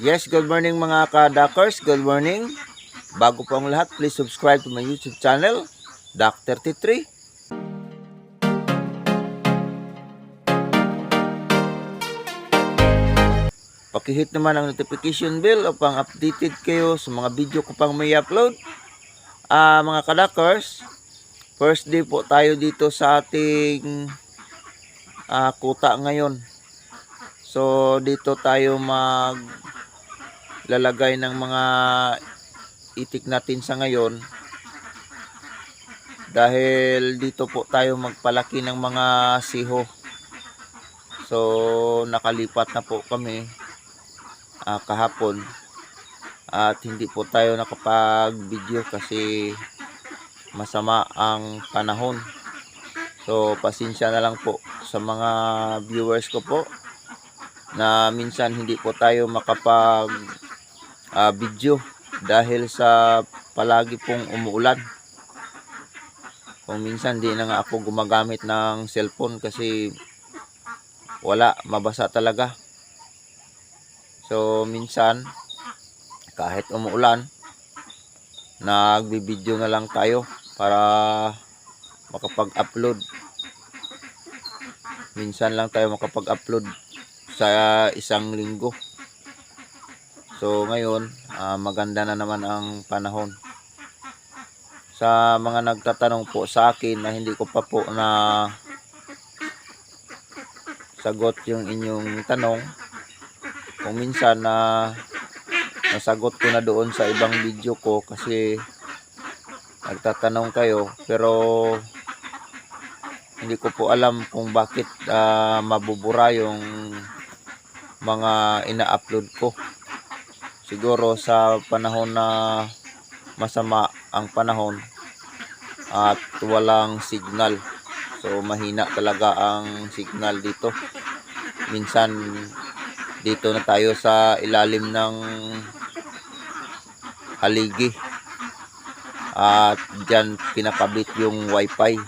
Yes, good morning mga ka-Dakers. Good morning. Bago po ang lahat, please subscribe to my YouTube channel, Doc33. Pakihit naman ang notification bell upang updated kayo sa mga video ko pang may upload. Ah, mga ka-Dakers, first day po tayo dito sa ating ah, kuta ngayon. So, dito tayo mag lalagay ng mga itik natin sa ngayon. Dahil dito po tayo magpalaki ng mga siho. So nakalipat na po kami ah, kahapon. At hindi po tayo nakapag video kasi masama ang panahon. So pasensya na lang po sa mga viewers ko po na minsan hindi po tayo makapag ah, video dahil sa palagi pong umuulan. Kung minsan di na nga ako gumagamit ng cellphone kasi wala, mabasa talaga. So minsan kahit umuulan nagbibideo na lang tayo para makapag-upload. Minsan lang tayo makapag-upload sa isang linggo. So ngayon, ah, maganda na naman ang panahon. Sa mga nagtatanong po sa akin na hindi ko pa po na sagot yung inyong tanong, kung minsan na nasagot ko na doon sa ibang video ko kasi nagtatanong kayo pero hindi ko po alam kung bakit ah, mabubura yung mga ina-upload ko siguro sa panahon na masama ang panahon at walang signal. So mahina talaga ang signal dito. Minsan dito na tayo sa ilalim ng haligi. At dyan pinakabit yung wifi.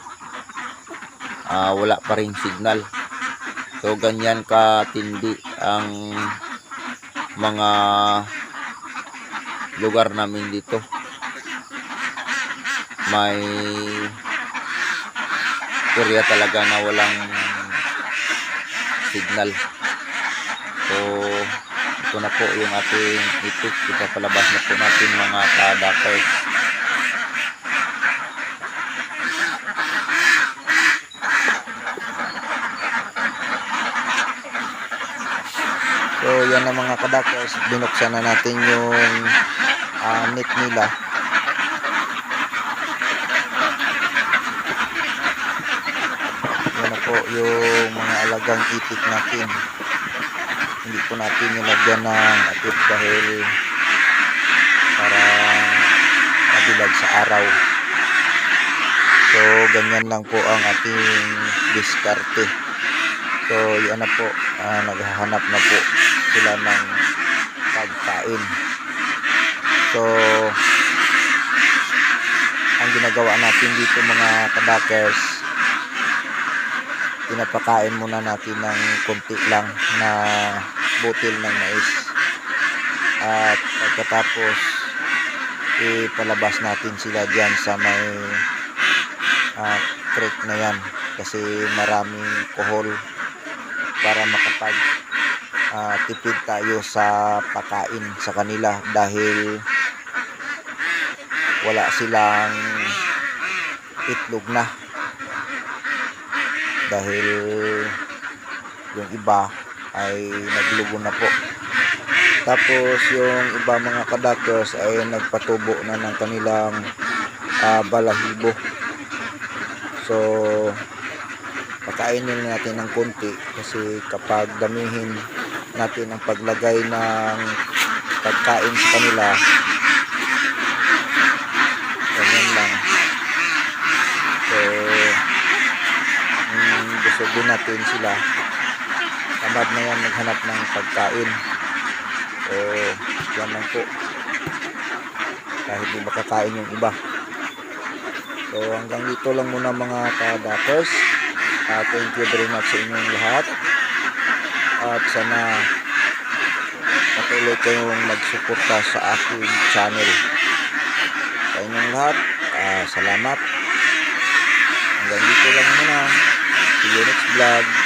Ah, wala pa rin signal. So ganyan katindi ang mga lugar namin dito. May area talaga na walang signal. So ito na po yung ating itik. Ipapalabas na po natin mga kadakers So yan ang mga kadakers, binuksan na natin yung ah, net nila. Yan na po yung mga alagang itik natin. Hindi po natin nilagyan ng atip dahil para mabilag sa araw. So ganyan lang po ang ating diskarte. So yan na po, ah, naghahanap na po sila ng pagkain. So ang ginagawa natin dito mga kadakers, pinapakain muna natin ng konti lang na butil ng mais. At pagkatapos ipalabas natin sila diyan sa may ah, creek na yan kasi maraming kohol para makapag ah, tipid tayo sa pakain sa kanila dahil wala silang itlog na. Dahil yung iba ay naglugo na po. Tapos yung iba mga kadakers ay nagpatubo na ng kanilang ah, balahibo. So pakainin natin ng konti kasi kapag damihin natin ang paglagay ng pagkain sa kanila ganyan lang. So mm, gusto din natin sila. Tamad na yan maghanap ng pagkain. So yan lang po. Kahit di makakain yung iba. So hanggang dito lang muna mga ka-dappers Uh, thank you very much sa inyong lahat. At sana patuloy kayong magsuporta sa aking channel. Sa inyong lahat, ah, salamat. Hanggang dito lang muna. See you next vlog.